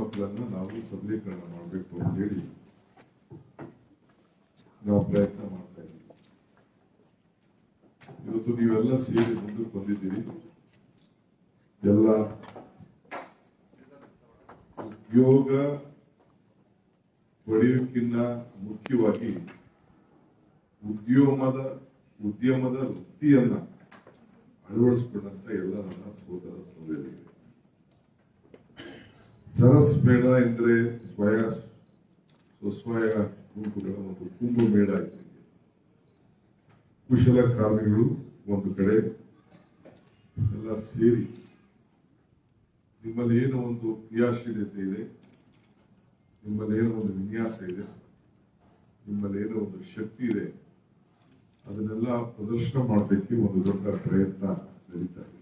ಮಕ್ಕಳನ್ನ ನಾವು ಸಬಲೀಕರಣ ಮಾಡಬೇಕು ಅಂತ ಹೇಳಿ ನಾವು ಪ್ರಯತ್ನ ಮಾಡ್ತಾ ಇದ್ದೀವಿ. ಇವತ್ತು ನೀವೆಲ್ಲ ಸೇರಿ ಮುಂದಕ್ಕೆ ಬಂದಿದ್ದೀರಿ. ಎಲ್ಲ ಉದ್ಯೋಗ ಪಡೆಯೋಕ್ಕಿಂತ ಮುಖ್ಯವಾಗಿ ಉದ್ಯಮದ ಉದ್ಯಮದ ವೃತ್ತಿಯನ್ನ ಅಳವಡಿಸ್ಕೊಂಡಂತ ಎಲ್ಲ ನನ್ನ ಸೋದರಿಯರಿಗೆ ಸರಸ್ ಎಂದರೆ ಸ್ವಯ, ಸ್ವಸ್ವಯ ಗುಂಪುಗಳ ಒಂದು ಕುಂಭ ಮೇಳ ಇದ್ದಂಗೆ ಕುಶಲ ಕಾರ್ಮಿಗಳು ಒಂದು ಕಡೆ, ಎಲ್ಲ ಸೇರಿ ನಿಮ್ಮಲ್ಲಿ ಏನು ಒಂದು ಕ್ರಿಯಾಶೀಲತೆ ಇದೆ, ನಿಮ್ಮಲ್ಲಿ ಏನೋ ಒಂದು ವಿನ್ಯಾಸ ಇದೆ, ನಿಮ್ಮಲ್ಲಿ ಏನೋ ಒಂದು ಶಕ್ತಿ ಇದೆ, ಅದನ್ನೆಲ್ಲ ಪ್ರದರ್ಶನ ಮಾಡಲಿಕ್ಕೆ ಒಂದು ದೊಡ್ಡ ಪ್ರಯತ್ನ ನಡೀತಾ ಇದೆ.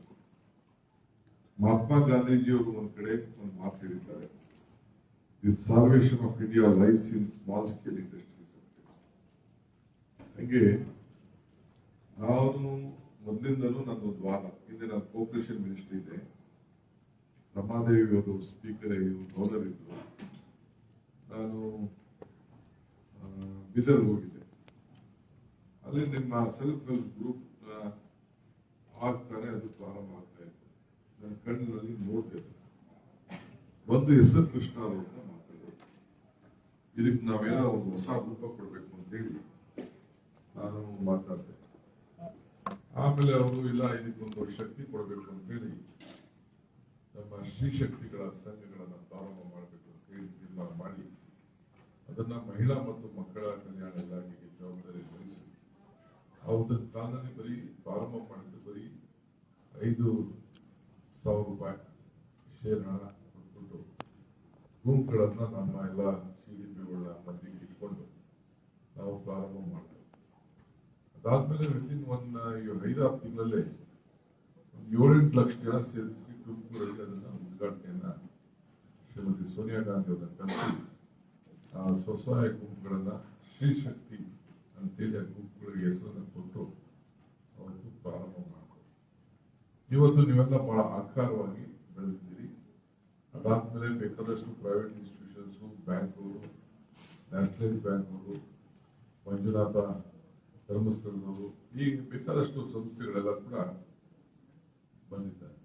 ಮಹಾತ್ಮ ಗಾಂಧೀಜಿಯವರು ಒಂದ್ ಕಡೆ ಒಂದು ಮಾತು ಹೇಳಿದ್ದಾರೆ. The salvation of India life in small scale industries ಹಾಗೆ ನಾನು ಮೊದಲಿಂದಲೂ ನನ್ನೊಂದು ವಾದ. ಹಿಂದೆ ನಾನು ಕೋಪರೇಷನ್ ಮಿನಿಸ್ಟ್ರಿ ಇದೆ. ರಮಾದೇವಿ ಅವರು ಸ್ಪೀಕರ್ ಗವರ್ನರ್ ಇದ್ರು. ನಾನು ಬಿದರ್ ಹೋಗಿದ್ದೆ. ಅಲ್ಲಿ ನಿಮ್ಮ ಸೆಲ್ಫ್ ಹೆಲ್ಪ್ ಗ್ರೂಪ್ ಆಗ್ತಾರೆ ಅದು ಪ್ರಾರಂಭ ಆಗ್ತಾ ಇತ್ತು ನನ್ನ ಕಣ್ಣಿನಲ್ಲಿ ಇದ್ದೆ ಒಂದು ಹೆಸರು ಕೃಷ್ಣ ಅವರು ಮಾತಾಡೋದು ಇದಕ್ಕೆ ನಾವೇನೋ ಒಂದು ಹೊಸ ರೂಪ ಕೊಡಬೇಕು ಅಂತ ಹೇಳಿ ನಾನು ಮಾತಾಡ್ತೇನೆ. ಆಮೇಲೆ ಅವರು, ಇಲ್ಲ ಇದಕ್ಕೊಂದು ಶಕ್ತಿ ಕೊಡಬೇಕು ಅಂತ ಹೇಳಿ ನಮ್ಮ ಶ್ರೀ ಶಕ್ತಿಗಳ ಸಂಘಗಳನ್ನ ಪ್ರಾರಂಭ ಮಾಡಬೇಕು ಅಂತ ಹೇಳಿ ತೀರ್ಮಾನ ಮಾಡಿ ಅದನ್ನ ಮಹಿಳಾ ಮತ್ತು ಮಕ್ಕಳ ಕಲ್ಯಾಣ ಇಲಾಖೆಗೆ ಜವಾಬ್ದಾರಿ ವಹಿಸಿ ಅವ್ರದ್ದು ತಾನೇ ಬರೀ ಪ್ರಾರಂಭ ಮಾಡಿದ್ದು ಬರೀ ಐದು ಸಾವಿರ ರೂಪಾಯಿ ಶೇರ್ಗಳನ್ನ ಕೊಟ್ಬಿಟ್ಟು ಗುಂಪುಗಳನ್ನ ನಮ್ಮ ಎಲ್ಲ ಸಿ ಡಿ ಪಿಗಳ ಇಟ್ಕೊಂಡು ನಾವು ಪ್ರಾರಂಭ ಮಾಡ್ತೇವೆ. ಅದಾದ್ಮೇಲೆ ವಿತಿನ್ ಒನ್ ಐದಾರು ತಿಂಗಳಲ್ಲಿ ಒಂದು ಏಳೆಂಟು ಲಕ್ಷ ಜನ ಸೇರಿಸಿ ತುಮಕೂರಲ್ಲಿ ಅದನ್ನು ಉದ್ಘಾಟನೆಯನ್ನ ಶ್ರೀಮತಿ ಸೋನಿಯಾ ಗಾಂಧಿ ಅವರನ್ನು ಕರೆಸಿ, ಆ ಸ್ವಸಹಾಯ ಗುಂಪುಗಳನ್ನ ಶ್ರೀಶಕ್ತಿ ಅಂತೇಳಿ ಆ ಗುಂಪುಗಳಿಗೆ ಹೆಸರನ್ನು ಕೊಟ್ಟು ಅವತ್ತು ಪ್ರಾರಂಭ ಇವತ್ತು ನೀವೆಲ್ಲ ಬಹಳ ಆಕಾರವಾಗಿ ಬೆಳೆದಿದ್ದೀರಿ. ಅದಾದ್ಮೇಲೆ ಬೇಕಾದಷ್ಟು ಪ್ರೈವೇಟ್ ಇನ್ಸ್ಟಿಟ್ಯೂಷನ್ಸ್ ಬ್ಯಾಂಕ್ಗಳು ನ್ಯಾಷನಲೈಸ್ ಬ್ಯಾಂಕ್ಗಳು, ಮಂಜುನಾಥ ಧರ್ಮಸ್ಥಳದವರು, ಈ ಬೇಕಾದಷ್ಟು ಸಂಸ್ಥೆಗಳೆಲ್ಲ ಕೂಡ ಬಂದಿದ್ದಾರೆ.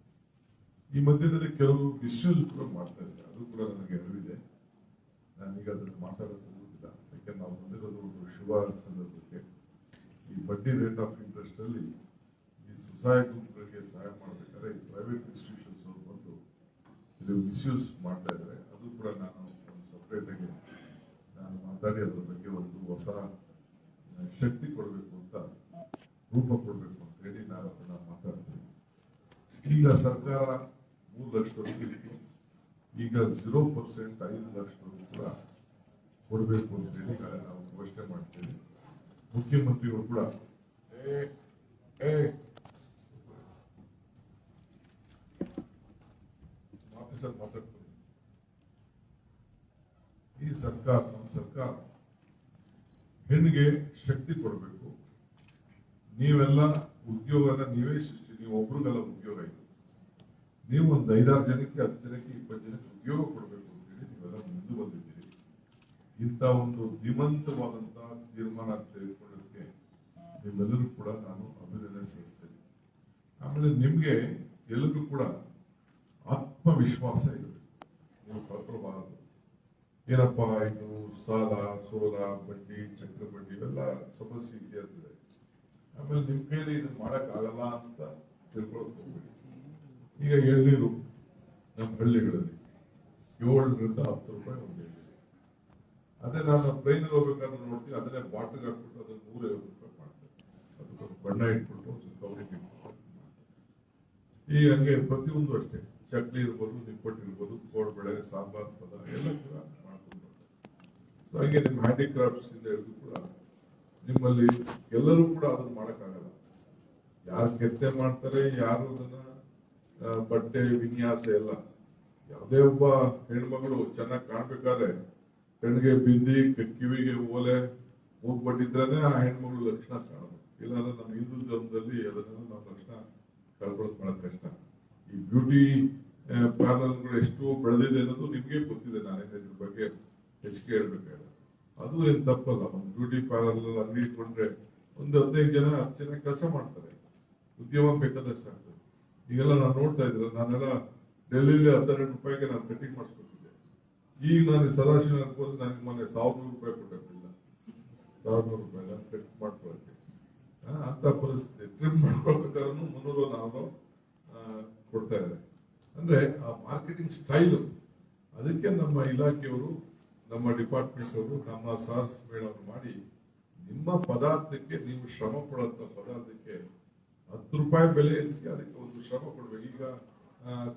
ಈ ಮಧ್ಯದಲ್ಲಿ ಕೆಲವು ಮಿಸ್ಯೂಸ್ ಕೂಡ ಮಾಡ್ತಾ ಇದ್ದಾರೆ. ಅದು ಕೂಡ ನನಗೆ ಅರಿವಿದೆ. ನಾನೀಗ ಅದನ್ನು ಮಾತಾಡೋದು ಹೋಗುದಿಲ್ಲ. ಯಾಕೆಂದ್ರೆ ನಾವು ಬಂದಿರೋದು ಒಂದು ಶುಭ ಸಂದರ್ಭಕ್ಕೆ. ಈ ಬಡ್ಡಿ ರೇಟ್ ಆಫ್ ಇಂಟ್ರೆಸ್ಟ್ ಅಲ್ಲಿ ಈ ಗುಂಪುಗಳಿಗೆ ಸಹಾಯ ಮಾಡಬೇಕಾದ್ರೆ ಈ ಪ್ರೈವೇಟ್ ಇನ್ಸ್ಟಿಟ್ಯೂಷನ್ಸ್ ಅವರು ಬಂದು ಇದು ಮಿಸ್ಯೂಸ್ ಮಾಡ್ತಾ ಇದ್ದಾರೆ. ಅದು ಕೂಡ ನಾನು ಒಂದು ಸಪರೇಟ್ ಆಗಿ ನಾನು ಮಾತಾಡಿ ಅದರ ಬಗ್ಗೆ ಒಂದು ಹೊಸ ಶಕ್ತಿ ಕೊಡಬೇಕು ಅಂತ ರೂಪ ಕೊಡಬೇಕು ಅಂತ ಹೇಳಿ ನಾನು ಅದನ್ನ ಮಾತಾಡ್ತೀನಿ. ಈಗ ಸರ್ಕಾರ ಮೂರು ಲಕ್ಷ ಇತ್ತು. ಈಗ ಜೀರೋ ಪರ್ಸೆಂಟ್ ಐದು ಲಕ್ಷ ಕೂಡ ಕೊಡಬೇಕು ಅಂತ ಹೇಳಿ ನಾವು ಘೋಷಣೆ ಮಾಡ್ತೇವೆ. ಮುಖ್ಯಮಂತ್ರಿಗಳು ಕೂಡ, ಏ ಏ ಆಫೀಸರ್ ಮಾತಾಡ್ಕೊಂಡು ಈ ಸರ್ಕಾರ, ನಮ್ಮ ಸರ್ಕಾರ ಹೆಣ್ಣಿಗೆ ಶಕ್ತಿ ಕೊಡಬೇಕು. ನೀವೆಲ್ಲ ಉದ್ಯೋಗನ ನೀವೇ ಸೃಷ್ಟಿ, ನೀವು ಒಬ್ರಿಗೆಲ್ಲ ಉದ್ಯೋಗ ಇದೆ. ನೀವು ಒಂದು ಐದಾರು ಜನಕ್ಕೆ, ಹತ್ತು ಜನಕ್ಕೆ, ಇಪ್ಪತ್ತು ಜನಕ್ಕೆ ಉದ್ಯೋಗ ಕೊಡಬೇಕು ಅಂತ ಹೇಳಿ ನೀವೆಲ್ಲ ಮುಂದೆ ಬಂದಿದ್ದೀರಿ. ಇಂಥ ಒಂದು ಧೀಮಂತವಾದಂತಹ ತೀರ್ಮಾನ ತೆಗೆದುಕೊಳ್ಳೋದಕ್ಕೆ ನಿಮ್ಮೆಲ್ಲರೂ ಕೂಡ ನಾನು ಅಭಿನಂದನೆ ಸಲ್ಲಿಸ್ತೇನೆ. ಆಮೇಲೆ ನಿಮ್ಗೆ ಎಲ್ಲರಿಗೂ ಕೂಡ ಆತ್ಮವಿಶ್ವಾಸ ಇದೆ ನೀವು ಕಳ್ಕೊಳ್ಬಾರದು ಏನಪ್ಪ ಇದು ಸಾಲ, ಸೋಲ, ಬಡ್ಡಿ, ಚಕ್ರ ಬಡ್ಡಿ, ಇವೆಲ್ಲ ಸಮಸ್ಯೆ ಇದೆ ಆಮೇಲೆ ನಿಮ್ ಕೈಲಿ ಇದನ್ನ ಮಾಡಕ್ ಆಗಲ್ಲ ಅಂತ ತಿಳ್ಕೊಳಕ್ ಈಗ ಎಳ್ನೀರು ನಮ್ಮ ಹಳ್ಳಿಗಳಲ್ಲಿ ಏಳರಿಂದ ಹತ್ತು ರೂಪಾಯಿ ಒಂದು ಎಳ್ನೀರು. ಅದೇ ನಾನು ಟ್ರೈನಲ್ಲಿ ಹೋಗ್ಬೇಕಾದ್ರೆ ನೋಡ್ತೀನಿ, ಅದನ್ನೇ ಬಾಟ್ಲಿಗೆ ಹಾಕ್ಬಿಟ್ಟು ಅದನ್ನ ನೂರೈವತ್ತು ರೂಪಾಯಿ ಮಾಡ್ತಾರೆ. ಅದಕ್ಕೊಂದು ಬಣ್ಣ ಇಟ್ಬಿಟ್ಟು ಕವರಿಗೆ ಈ ಹಂಗೆ ಪ್ರತಿಯೊಂದು ಅಷ್ಟೇ. ಚಕ್ಲಿ ಇರ್ಬೋದು, ನಿಪ್ಪಟ್ಟು ಇರ್ಬೋದು ಕೋಡ್ಬಳೆ ಸಾಂಬಾರ್ ಪದ ಎಲ್ಲ ಕೂಡ ಮಾಡ್ಕೊಂಡು ಹಾಗೆ ನಿಮ್ಮ ಹ್ಯಾಂಡಿಕ್ರಾಫ್ಟ್ಸ್ ಇಂದ ಹಿಡಿದು ಕೂಡ ನಿಮ್ಮಲ್ಲಿ ಎಲ್ಲರೂ ಕೂಡ ಅದನ್ನ ಮಾಡೋಕ್ಕಾಗಲ್ಲ. ಯಾರು ಕೆತ್ತೆ ಮಾಡ್ತಾರೆ, ಯಾರು ಅದನ್ನ ಬಟ್ಟೆ, ವಿನ್ಯಾಸ ಎಲ್ಲ. ಯಾವುದೇ ಒಬ್ಬ ಹೆಣ್ಮಗಳು ಚೆನ್ನಾಗಿ ಕಾಣ್ಬೇಕಾದ್ರೆ ಕಣ್ಣಿಗೆ ಬಿಂದಿ, ಕಿವಿಗೆ ಓಲೆ ಮೂಗ್ ಬಟ್ಟಿದ್ರೇನೆ ಆ ಹೆಣ್ಮಗಳು ಲಕ್ಷಣ ಕಾಣೋದು ಇಲ್ಲಾಂದ್ರೆ ನಮ್ಮ ಹಿಂದೂ ಧರ್ಮದಲ್ಲಿ ಅದನ್ನ ನಾವು ಲಕ್ಷಣ ಕಳ್ಕೊಳ್ಳೋದು ಮಾಡೋದು ಕಷ್ಟ. ಈ ಬ್ಯೂಟಿ ಪಾರ್ಲರ್ಗಳು ಎಷ್ಟು ಬೆಳೆದಿದೆ ಅನ್ನೋದು ನಿಮ್ಗೆ ಗೊತ್ತಿದೆ. ನಾನು ಇದ್ರ ಬಗ್ಗೆ ಹೆಚ್ಚಿಗೆ ಹೇಳ್ಬೇಕಾದ್ರೆ ಅದು ಏನ್ ತಪ್ಪಲ್ಲ. ಒಂದು ಬ್ಯೂಟಿ ಪಾರ್ಲರ್ ಅಂಗಡಿ ಇಟ್ಕೊಂಡ್ರೆ ಒಂದು ಹದಿನೈದು ಜನ, ಹತ್ತು ಜನ ಕೆಲಸ ಮಾಡ್ತಾರೆ. ಉದ್ಯಮ ಬೇಕಾದಷ್ಟು ಆಗ್ತದೆ. ಈಗೆಲ್ಲ ನಾನು ನೋಡ್ತಾ ಇದ್ರೆ ನಾನೆಲ್ಲ ಡೆಲ್ಲಿಲಿ ಹತ್ತೆರಡು ರೂಪಾಯಿಗೆ ನಾನು ಕಟಿಂಗ್ ಮಾಡಿಸ್ಕೊತಿದ್ದೆ. ಈಗ ನಾನು ಸದಾಶಿವ ಅನ್ಬೋದು ನನಗೆ ಮೊನ್ನೆ ಸಾವಿರದ ನೂರು ರೂಪಾಯಿ ಕೊಟ್ಟಿರಲಿಲ್ಲ ಸಾವಿರದ ನೂರು ರೂಪಾಯಿ ನಾನು ಕಟ್ ಮಾಡ್ಕೊಳಕ್ಕೆ ಅಂತ ಪರಿಸ್ಥಿತಿ. ಟ್ರಿಪ್ ಮಾಡ್ಕೊಳ್ಬೇಕಾದ್ರೂ ಮುನ್ನೂರು ನಾಲ್ಕು ಕೊಡ್ತಾ ಇದ್ದಾರೆ ಅಂದ್ರೆ ಆ ಮಾರ್ಕೆಟಿಂಗ್ ಸ್ಟೈಲು, ಅದಕ್ಕೆ ನಮ್ಮ ಇಲಾಖೆಯವರು, ನಮ್ಮ ಡಿಪಾರ್ಟ್ಮೆಂಟ್ ಅವರು, ನಮ್ಮ ಸಾಹಸ ಮೇಳವನ್ನು ಮಾಡಿ, ನಿಮ್ಮ ಪದಾರ್ಥಕ್ಕೆ ನೀವು ಶ್ರಮ ಕೊಡುವಂತ ಪದಾರ್ಥಕ್ಕೆ ಹತ್ತು ರೂಪಾಯಿ ಬೆಲೆ ಇದಕ್ಕೆ ಅದಕ್ಕೆ ಒಂದು ಶ್ರಮ ಕೊಡ್ಬೇಕು. ಈಗ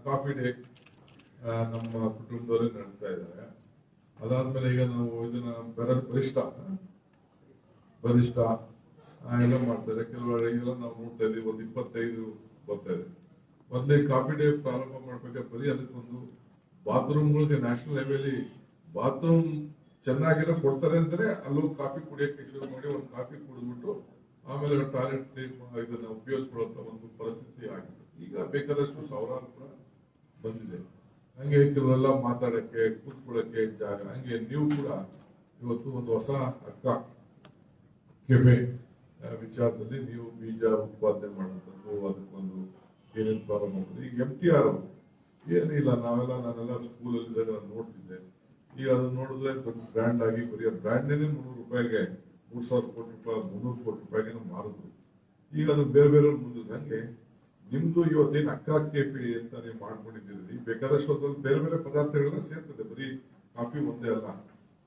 ಕಾಫಿ ಡೇ ನಮ್ಮ ಕುಟುಂಬದವರೇ ನಡೆಸ್ತಾ ಇದ್ದಾರೆ. ಅದಾದ್ಮೇಲೆ ಈಗ ನಾವು ಇದನ್ನ ಬೆರ ಬರಿಷ್ಠ ಬರಿಷ್ಠ ಎಲ್ಲ ಮಾಡ್ತಾರೆ. ಕೆಲವರು, ಈಗೆಲ್ಲ ನಾವು ನೋಡ್ತಾ ಇದೀವಿ ಒಂದು ಇಪ್ಪತ್ತೈದು ಬರ್ತಾ ಇದೆ. ಮೊದಲೇ ಕಾಫಿ ಡೇ ಪ್ರಾರಂಭ ಮಾಡ್ಬೇಕಾದ್ರೆ ಬರೀ ಅದಕ್ಕೊಂದು ಬಾತ್ರೂಮ್ಗಳಿಗೆ ನ್ಯಾಷನಲ್ ಹೈವೇಲಿ ಬಾತ್ರೂಮ್ ಚೆನ್ನಾಗಿರೋ ಕೊಡ್ತಾರೆ ಅಂತಾನೆ ಅಲ್ಲೂ ಕಾಫಿ ಕುಡಿಯೋಕೆ ಶುರು ಮಾಡಿ ಒಂದು ಕಾಫಿ ಕುಡಿದ್ಬಿಟ್ಟು ಆಮೇಲೆ ಟಾಯ್ಲೆಟ್ ಇದನ್ನ ಉಪಯೋಗಿಸ್ಕೊಳ್ಳುವಂತ ಒಂದು ಪರಿಸ್ಥಿತಿ ಆಗಿದೆ. ಈಗ ಬೇಕಾದಷ್ಟು ಸಾವಿರಾರು ಕೂಡ ಬಂದಿದೆ. ಹಂಗೆ ಕೆಲವೆಲ್ಲ ಮಾತಾಡಕ್ಕೆ, ಕೂತ್ಕೊಳ್ಳಕ್ಕೆ ಜಾಗ. ಹಂಗೆ ನೀವು ಕೂಡ ಇವತ್ತು ಒಂದು ಹೊಸ ಅಕ್ಕ ಕೆಫೆ ವಿಚಾರದಲ್ಲಿ ನೀವು ಬೀಜ ಉತ್ಪಾದನೆ ಮಾಡುವಂಥದ್ದು ಅದಕ್ಕೊಂದು ಏನೇನು ಪ್ರಾರಂಭ ಮಾಡಿದ್ರು ಈಗ ಎಂ ಟಿ ಆರ್ ಏನಿಲ್ಲ ನಾವೆಲ್ಲ ನಾನೆಲ್ಲ ಸ್ಕೂಲಲ್ಲಿ ನಾನು ನೋಡ್ತಿದ್ದೆ. ಈಗ ಅದನ್ನ ನೋಡಿದ್ರೆ ಬರೀ ಬ್ರ್ಯಾಂಡ್ ಆಗಿ ಬರೀ ಬ್ರ್ಯಾಂಡ್ನೇ ಮುನ್ನೂರು ರೂಪಾಯಿಗೆ ಮೂರ್ ಸಾವಿರ ಕೋಟಿ ರೂಪಾಯಿ, ಮುನ್ನೂರು ಕೋಟಿ ರೂಪಾಯಿಗೆ ಮಾರಿದ್ರು ಈಗ ಅದು ಬೇರೆ ಬೇರೆ ಮುಂದೆ ಹಂಗೆ ನಿಮ್ದು ಇವತ್ತೇನು ಅಕ್ಕ ಕೆಫೆ ಅಂತ ನೀವು ಮಾಡ್ಕೊಂಡಿದ್ದೀರಿ. ಬೇಕಾದಷ್ಟು ಅದ್ರಲ್ಲಿ ಬೇರೆ ಬೇರೆ ಪದಾರ್ಥಗಳೆಲ್ಲ ಸೇರ್ತದೆ. ಬರೀ ಕಾಫಿ ಒಂದೇ ಅಲ್ಲ.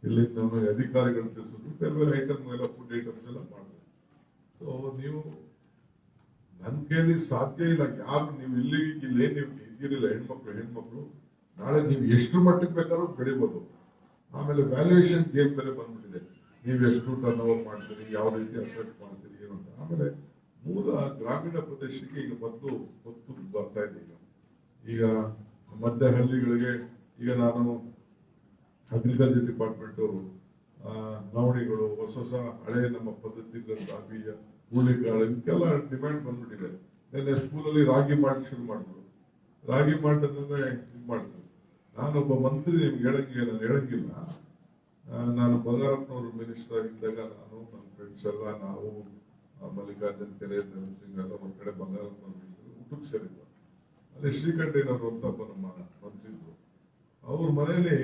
ಇಲ್ಲಿ ನಮ್ಮ ಅಧಿಕಾರಿಗಳು ತಿಳಿಸಿದ್ರು. ಬೇರೆ ಬೇರೆ ಐಟಮ್ ಎಲ್ಲ ಫುಡ್ ಐಟಮ್ಸ್ ಎಲ್ಲ ಮಾಡ್ತಾರೆ. ಸೊ ನೀವು ನನ್ ಕೇಳಿ ಸಾಧ್ಯ ಇಲ್ಲ, ಯಾರು ನೀವು ಇಲ್ಲಿ, ಇಲ್ಲೇ ನೀವು ಇದ್ದೀರಿಲ್ಲ ಹೆಣ್ಮಕ್ಳು ಹೆಣ್ಮಕ್ಳು, ನಾಳೆ ನೀವು ಎಷ್ಟು ಮಟ್ಟಕ್ಕೆ ಬೇಕಾದ್ರೂ ಬೆಳಿಬೋದು. ಆಮೇಲೆ ವ್ಯಾಲ್ಯೂಯೇಷನ್ ಗೇಮ್ ಮೇಲೆ ಬಂದ್ಬಿಟ್ಟಿದೆ. ನೀವು ಎಷ್ಟು ಟರ್ನ್ ಓವರ್ ಮಾಡ್ತೀರಿ, ಯಾವ ರೀತಿ ಅಟ್ರಾಕ್ಟ್ ಮಾಡ್ತೀರಿ, ಏನು ಅಂತ. ಆಮೇಲೆ ಮೂಲ ಗ್ರಾಮೀಣ ಪ್ರದೇಶಕ್ಕೆ ಈಗ ಮತ್ತು ಒತ್ತು ಬರ್ತಾ ಇದೆ ಈಗ. ಈಗ ಮಧ್ಯ ಹಳ್ಳಿಗಳಿಗೆ ಈಗ ನಾನು ಅಗ್ರಿಕಲ್ಚರ್ ಡಿಪಾರ್ಟ್ಮೆಂಟ್ ನವಣಿಗಳು ಹೊಸ ಹೊಸ ಹಳೆ ನಮ್ಮ ಪದ್ಧತಿಗಳ ಬೀಜ ಹುರುಳಿಕಾಳು ಇದಕ್ಕೆಲ್ಲ ಡಿಮ್ಯಾಂಡ್ ಬಂದ್ಬಿಟ್ಟಿದೆ. ನಿನ್ನೆ ಸ್ಕೂಲಲ್ಲಿ ರಾಗಿ ಮಾಡಿ ಶುರು ಮಾಡಿದ್ರು. ರಾಗಿ ಮಾಡಿದ್ರೆ ಇದು ಮಾಡಿದ್ರು. ನಾನೊಬ್ಬ ಮಂತ್ರಿ, ನಿಮ್ಗೆ ಹೇಳಂಗಿಲ್ಲ ನಾನು ಹೇಳಂಗಿಲ್ಲ. ನಾನು ಬಂಗಾರಪ್ಪನವರು ಮಿನಿಸ್ಟರ್ ಆಗಿದ್ದಾಗ ನಾನು ನನ್ನ ಫ್ರೆಂಡ್ಸ್ ಎಲ್ಲ, ನಾವು ಮಲ್ಲಿಕಾರ್ಜುನ್ ಕೆರೆ ಸಿಂಗ್ ಎಲ್ಲ ಒಂದ್ ಕಡೆ ಬಂಗಾರಪ್ಪನವರು ಊಟಕ್ಕೆ ಸೇರಿದ್ರು ಅಲ್ಲಿ ಶ್ರೀಕಂಠಯ್ಯನವರು ಅಂತ ಒಬ್ಬ ನಮ್ಮ ಅವ್ರ ಮನೆಯಲ್ಲಿ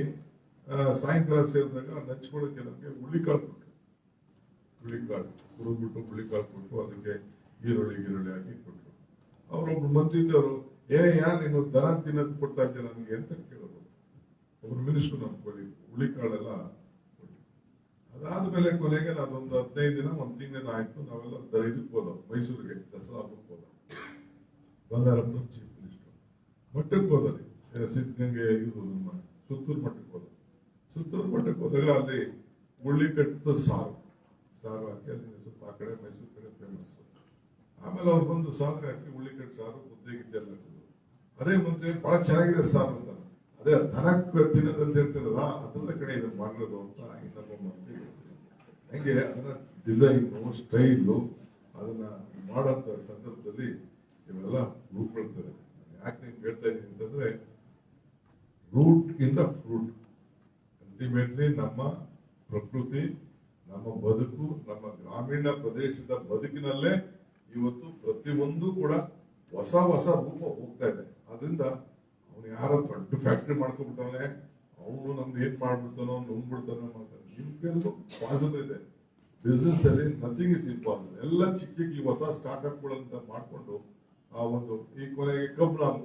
ಸಾಯಂಕಾಲ ಸೇರಿದಾಗ ನಂಚ್ಕೊಳ್ಳೋಕೆ ನಮಗೆ ಹುಳ್ಳಿಕಾಳು ಕೊಟ್ಟರು ಹುಳ್ಳಿಕಾಳು ಹುರಿದ್ಬಿಟ್ಟು ಹುಳ್ಳಿಕಾಳು ಕೊಟ್ಟು ಅದಕ್ಕೆ ಈರುಳ್ಳಿ ಈರುಳ್ಳಿ ಹಾಕಿ ಕೊಟ್ಟರು ಅವರೊಬ್ರು ಮಂತ್ರಿದ್ದವರು ಏ, ಯಾ, ನೀನು ದನ ತಿನ್ನೋದು ಕೊಡ್ತಾ ಇದ್ದೆ ನನಗೆ? ಅಂತ ಕೇಳೋರು. ಒಬ್ರು ಮಿನಿಸ್ಟರ್ ಹುಳ್ಳಿಕಾಳೆಲ್ಲ ಅದಾದ ಮೇಲೆ ಕೊನೆಗೆ ನಾನೊಂದು ಹದಿನೈದು ದಿನ, ಒಂದು ತಿಂಗಳ ಆಯ್ತು, ನಾವೆಲ್ಲ ಇದಕ್ಕೆ ಹೋದವು. ಮೈಸೂರಿಗೆ ದಸರಾ ಹಬ್ಬಕ್ಕೆ ಹೋದ ಬಂಗಾರಪ್ಪ ಚೀಫ್ ಮಿನಿಸ್ಟರ್ ಮಠಕ್ಕೆ ಹೋದಲ್ಲಿ ಸಿದ್ಧಗಂಗೆ ಇದು ನಮ್ಮ ಸುತ್ತೂರು ಮಠಕ್ಕೆ ಹೋದ ಸುತ್ತೂರು ಹೋದಾಗ ಅಲ್ಲಿ ಮುಳ್ಳಿ ಕಟ್ಟಿದ ಸಾರು. ಸಾರು ಹಾಕಿ ಅಲ್ಲಿ ಸ್ವಲ್ಪ ಆ ಕಡೆ ಮೈಸೂರು ಕಡೆ ಫೇಮಸ್ ಆಮೇಲೆ ಅವ್ರು ಬಂದು ಸಾರು ಹಾಕಿ ಉಳ್ಳಿ ಕಟ್ಟು ಸಾರು ಮುದ್ದೆ ಗಿದ್ದೆ. ಅದೇ ಮುಂಚೆ ಬಹಳ ಚೆನ್ನಾಗಿದೆ ಸಾರು ಅಂತ. ಅದೇ ದನಕ್ಕೆ ತಿನ್ನದಂತ ಹೇಳ್ತಿರಲ್ಲ ಅದನ್ನ ಕಡೆ ಇದನ್ನ ಮಾಡಿರೋದು ಅಂತ ಇನ್ನೊಬ್ಬ ಹೇಳ್ತಿದ್ರು. ಹಂಗೆ ಅದನ್ನ ಡಿಸೈನು ಸ್ಟೈಲು ಅದನ್ನ ಮಾಡೋಂಥ ಸಂದರ್ಭದಲ್ಲಿ ಇವೆಲ್ಲ ರೂಟ್ಕೊಳ್ತಾರೆ ಯಾಕೆ ನಿಮ್ಗೆ ಹೇಳ್ತಾ ಇದ್ದೀನಿ ಅಂತಂದ್ರೆ ರೂಟ್ ಇಂದ ಫ್ರೂಟ್ ಅಲ್ಟಿಮೇಟ್ಲಿ ನಮ್ಮ ಪ್ರಕೃತಿ, ನಮ್ಮ ಬದುಕು, ನಮ್ಮ ಗ್ರಾಮೀಣ ಪ್ರದೇಶದ ಬದುಕಿನಲ್ಲೇ ಇವತ್ತು ಪ್ರತಿಯೊಂದು ಕೂಡ ಹೊಸ ಹೊಸ ರೂಪ ಹೋಗ್ತಾ ಇದೆ. ಅದರಿಂದ ಅವನು ಯಾರೋ ದೊಡ್ಡ ಫ್ಯಾಕ್ಟ್ರಿ ಮಾಡ್ಕೊಂಡ್ಬಿಟ್ಟವನೆ, ಅವನು ನಮ್ದು ಏನ್ ಮಾಡ್ಬಿಡ್ತಾನೋ, ನುಂಗ್ಬಿಡ್ತಾನೋ ಮಾಡ್ತಾನೆ ನಿಮ್ ಕೆಲವು ಪಾಸಿಬಲ್ ಇದೆ. ಬಿಸ್ನೆಸ್ ಅಲ್ಲಿ ನಥಿಂಗ್ ಇಸ್ ಇಂಪಾಸಿಬಲ್ ಎಲ್ಲ ಚಿಕ್ಕ ಚಿಕ್ಕ ಈ ಹೊಸ ಸ್ಟಾರ್ಟ್ಅಪ್ ಗಳಂತ ಮಾಡ್ಕೊಂಡು ಆ ಒಂದು ಈ ಕೊನೆಗೆ ಕಬ್ನಾಲ್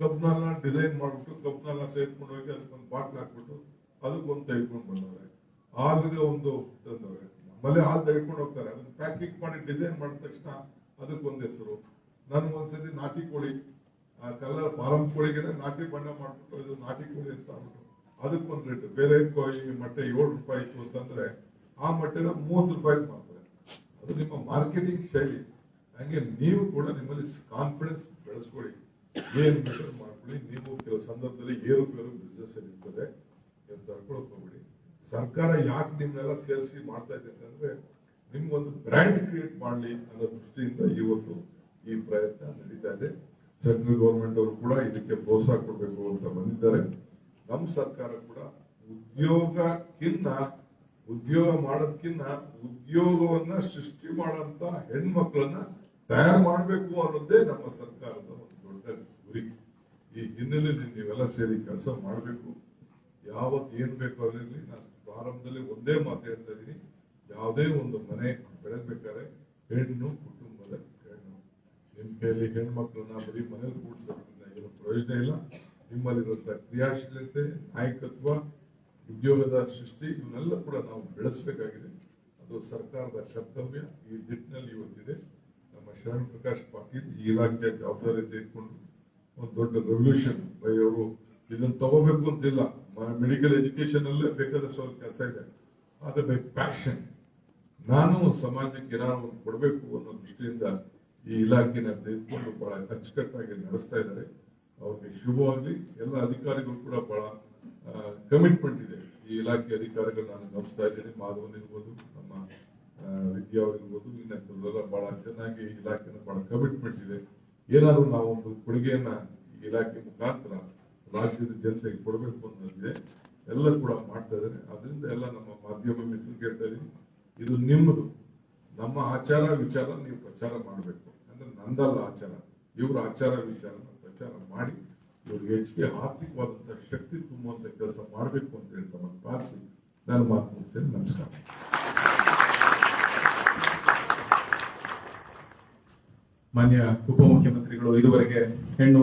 ಕಬ್ನಾಲ್ನ ಡಿಸೈನ್ ಮಾಡ್ಬಿಟ್ಟು ಕಬ್ನಾಲ್ನ ತೆಗೆದುಕೊಂಡು ಹೋಗಿ ಅದಕ್ಕೊಂದು ಬಾಟ್ಲ್ ಹಾಕ್ಬಿಟ್ಟು ಅದಕ್ಕೊಂದು ತೆಗೆದುಕೊಂಡು ಬಂದವ್ರೆ. ಹಾಲಿದೆ ಒಂದು ತಂದವ್ರೆ. ನಮ್ಮಲ್ಲಿ ಹಾಲು ತೆಗೆದುಕೊಂಡು ಹೋಗ್ತಾರೆ. ಅದನ್ನ ಪ್ಯಾಕಿಂಗ್ ಮಾಡಿ ಡಿಸೈನ್ ಮಾಡಿದ ತಕ್ಷಣ ಅದಕ್ಕೆ ಒಂದು ಹೆಸರು. ನನ್ಗೆ ಒಂದ್ಸತಿ ನಾಟಿ ಕೋಳಿ, ಆ ಕಲರ್ ಫಾರಂ ಕೋಳಿಗೆ ನಾಟಿ ಬಣ್ಣ ಮಾಡ್ಬಿಟ್ಟು ಇದು ನಾಟಿ ಕೋಳಿ ಅಂತ ಅಂದ್ಬಿಟ್ಟು ಅದಕ್ಕೊಂದು ರೇಟ್. ಬೇರೆ ಕೋಳಿ, ಮೊಟ್ಟೆ ಏಳು ರೂಪಾಯಿ ಇತ್ತು ಅಂತಂದ್ರೆ ಆ ಮೊಟ್ಟೆನ ಮೂವತ್ತು ರೂಪಾಯಿ ಮಾಡ್ತಾರೆ ಅದು ನಿಮ್ಮ ಮಾರ್ಕೆಟಿಂಗ್ ಶೈಲಿ. ಹಂಗೆ ನೀವು ಕೂಡ ನಿಮ್ಮಲ್ಲಿ ಕಾನ್ಫಿಡೆನ್ಸ್ ಬೆಳೆಸ್ಕೊಳ್ಳಿ. ಏನು ಮಾಡ್ಕೊಳ್ಳಿ. ನೀವು ಕೆಲವು ಸಂದರ್ಭದಲ್ಲಿ ಏರುಪೇರು ಬಿಸ್ನೆಸ್ ಇರ್ತದೆ. ಅಂತ ಸರ್ಕಾರ ಯಾಕೆ ನಿಮ್ಮನ್ನೆಲ್ಲ ಸೇರಿಸಿ ಮಾಡ್ತಾ ಇದೆ ಅಂತಂದ್ರೆ ನಿಮ್ಗೊಂದು ಬ್ರ್ಯಾಂಡ್ ಕ್ರಿಯೇಟ್ ಮಾಡ್ಲಿ ಅನ್ನೋ ದೃಷ್ಟಿಯಿಂದ ಇವತ್ತು ಈ ಪ್ರಯತ್ನ ನಡೀತಾ ಇದೆ. ಸೆಂಟ್ರಲ್ ಗೌರ್ಮೆಂಟ್ ಅವರು ಕೂಡ ಇದಕ್ಕೆ ಪ್ರೋತ್ಸಾಹ ಕೊಡಬೇಕು ಅಂತ ಬಂದಿದ್ದಾರೆ. ನಮ್ಮ ಸರ್ಕಾರ ಕೂಡ ಉದ್ಯೋಗಕ್ಕಿಂತ ಉದ್ಯೋಗ ಮಾಡೋದಕ್ಕಿಂತ ಉದ್ಯೋಗವನ್ನ ಸೃಷ್ಟಿ ಮಾಡಂತ ಹೆಣ್ಮಕ್ಳನ್ನ ತಯಾರು ಮಾಡಬೇಕು ಅನ್ನೋದೇ ನಮ್ಮ ಸರ್ಕಾರದ ಒಂದು ದೊಡ್ಡ ಗುರಿ. ಈ ಹಿನ್ನೆಲೆಯಲ್ಲಿ ನೀವೆಲ್ಲ ಸೇರಿ ಕೆಲಸ ಮಾಡಬೇಕು. ಯಾವತ್ತು ಏನು ಬೇಕು ಅದರಲ್ಲಿ ನಾನು ಪ್ರಾರಂಭದಲ್ಲಿ ಒಂದೇ ಮಾತು ಹೇಳ್ತಾ ಇದ್ದೀನಿ. ಯಾವುದೇ ಒಂದು ಮನೆ ಬೆಳಗ್ಬೇಕಾದ್ರೆ ಹೆಣ್ಣು ಕುಟುಂಬದ ಹೆಣ್ಣು. ನಿಮ್ ಕೈಯಲ್ಲಿ ಹೆಣ್ಮಕ್ಳನ್ನ ಬರೀ ಮನೇಲಿ ಕೂಡಿಸೋದ್ರಿಂದ ಏನು ಪ್ರಯೋಜನ ಇಲ್ಲ. ನಿಮ್ಮಲ್ಲಿರುವಂತಹ ಕ್ರಿಯಾಶೀಲತೆ, ನಾಯಕತ್ವ, ಉದ್ಯೋಗದ ಸೃಷ್ಟಿ, ಇವನ್ನೆಲ್ಲ ಕೂಡ ನಾವು ಬೆಳೆಸಬೇಕಾಗಿದೆ. ಅದು ಸರ್ಕಾರದ ಕರ್ತವ್ಯ. ಈ ನಿಟ್ಟಿನಲ್ಲಿ ಇವತ್ತಿದೆ. ನಮ್ಮ ಶರಣ್ ಪ್ರಕಾಶ್ ಪಾಟೀಲ್ ಈ ಇಲಾಖೆಯ ಜವಾಬ್ದಾರಿ ತೆಗೆದುಕೊಂಡು ಒಂದು ದೊಡ್ಡ ರೆವಲ್ಯೂಷನ್ ಬೈ ಅವರು ಇದನ್ನ ತಗೋಬೇಕು ಅಂತಿಲ್ಲ. ಮೆಡಿಕಲ್ ಎಜುಕೇಶನ್ ಅಲ್ಲೇ ಬೇಕಾದಷ್ಟು ಅವ್ರ ಕೆಲಸ ಇದೆ. ಆದ್ರೆ ಬೈ ಪ್ಯಾಷನ್ ನಾನು ಸಮಾಜಕ್ಕೆ ಏನಾದ್ರು ಒಂದು ಕೊಡಬೇಕು ಅನ್ನೋ ದೃಷ್ಟಿಯಿಂದ ಈ ಇಲಾಖೆನ ತೆಗೆದುಕೊಂಡು ಬಹಳ ಅಚ್ಚುಕಟ್ಟಾಗಿ ನಡೆಸ್ತಾ ಇದ್ದಾರೆ. ಅವ್ರಿಗೆ ಶುಭವಾಗಲಿ. ಎಲ್ಲ ಅಧಿಕಾರಿಗಳು ಕೂಡ ಬಹಳ ಕಮಿಟ್ಮೆಂಟ್ ಇದೆ. ಈ ಇಲಾಖೆ ಅಧಿಕಾರಿಗಳು ನಾನು ಗಮನಿಸ್ತಾ ಇದ್ದೀನಿ. ಮಾಧವನ್ ಇರ್ಬೋದು, ನಮ್ಮ ವಿದ್ಯಾ ಅವ್ರಿರ್ಬೋದು ಇನ್ನೆಲ್ಲ ಬಹಳ ಚೆನ್ನಾಗಿ ಇಲಾಖೆನ ಬಹಳ ಕಮಿಟ್ಮೆಂಟ್ ಇದೆ. ಏನಾದ್ರು ನಾವು ಒಂದು ಕೊಡುಗೆಯನ್ನ ಈ ಇಲಾಖೆ ಮುಖಾಂತರ ರಾಜ್ಯದ ಜನತೆಗೆ ಕೊಡಬೇಕು ಅನ್ನೋದಿದೆ ಎಲ್ಲ ಕೂಡ ಮಾಡ್ತಾ ಇದ್ದಾರೆ. ಅದರಿಂದ ಎಲ್ಲ ನಮ್ಮ ಮಾಧ್ಯಮ ಮಿತ್ರರು ಕೇಳ್ತಾ ಇದು ನಿಮ್ಮದು. ನಮ್ಮ ಆಚಾರ ವಿಚಾರ ನೀವು ಪ್ರಚಾರ ಮಾಡಬೇಕು. ಅಂದ್ರೆ ನಂದಲ್ಲ ಆಚಾರ. ಇವರ ಆಚಾರ ವಿಚಾರನ ಪ್ರಚಾರ ಮಾಡಿ ಇವ್ರಿಗೆ ಹೆಚ್ಚಿಗೆ ಆರ್ಥಿಕವಾದಂತಹ ಶಕ್ತಿ ತುಂಬುವಂತ ಕೆಲಸ ಮಾಡಬೇಕು ಅಂತ ಹೇಳ್ತಾ ಪ್ರಾರ್ಥಿಸಿ. ನಾನು ಮಾತು ಮುಗಿಸ್ತೇನೆ. ನಮಸ್ಕಾರ. ಮಾನ್ಯ ಉಪಮುಖ್ಯಮಂತ್ರಿಗಳು ಇದುವರೆಗೆ ಹೆಣ್ಣು